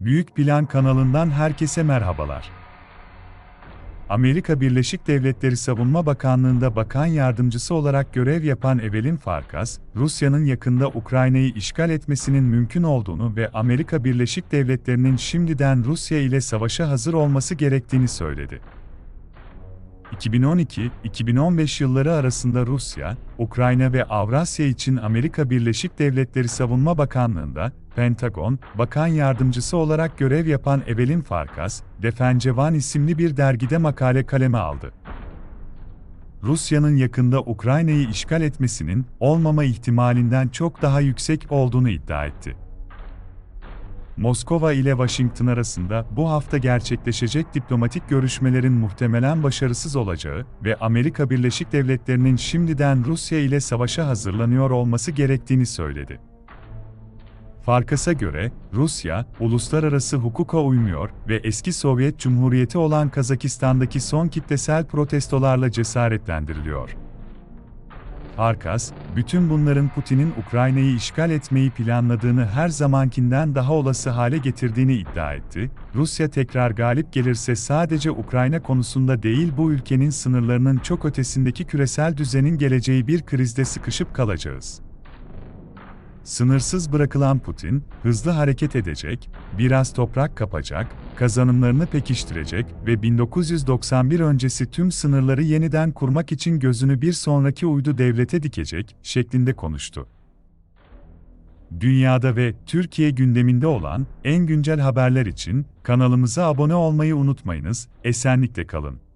Büyük Plan kanalından herkese merhabalar. Amerika Birleşik Devletleri Savunma Bakanlığı'nda bakan yardımcısı olarak görev yapan Evelyn Farkas, Rusya'nın yakında Ukrayna'yı işgal etmesinin mümkün olduğunu ve Amerika Birleşik Devletleri'nin şimdiden Rusya ile savaşa hazır olması gerektiğini söyledi. 2012-2015 yılları arasında Rusya, Ukrayna ve Avrasya için Amerika Birleşik Devletleri Savunma Bakanlığı'nda, Pentagon, Bakan Yardımcısı olarak görev yapan Evelyn Farkas, Defencevan isimli bir dergide makale kaleme aldı. Rusya'nın yakında Ukrayna'yı işgal etmesinin olmama ihtimalinden çok daha yüksek olduğunu iddia etti. Moskova ile Washington arasında bu hafta gerçekleşecek diplomatik görüşmelerin muhtemelen başarısız olacağı ve Amerika Birleşik Devletleri'nin şimdiden Rusya ile savaşa hazırlanıyor olması gerektiğini söyledi. Farkas'a göre, Rusya, uluslararası hukuka uymuyor ve eski Sovyet Cumhuriyeti olan Kazakistan'daki son kitlesel protestolarla cesaretlendiriliyor. Farkas, bütün bunların Putin'in Ukrayna'yı işgal etmeyi planladığını her zamankinden daha olası hale getirdiğini iddia etti. Rusya tekrar galip gelirse sadece Ukrayna konusunda değil bu ülkenin sınırlarının çok ötesindeki küresel düzenin geleceği bir krizde sıkışıp kalacağız. Sınırsız bırakılan Putin, hızlı hareket edecek, biraz toprak kapacak, kazanımlarını pekiştirecek ve 1991 öncesi tüm sınırları yeniden kurmak için gözünü bir sonraki uydu devlete dikecek şeklinde konuştu. Dünyada ve Türkiye gündeminde olan en güncel haberler için kanalımıza abone olmayı unutmayınız, esenlikle kalın.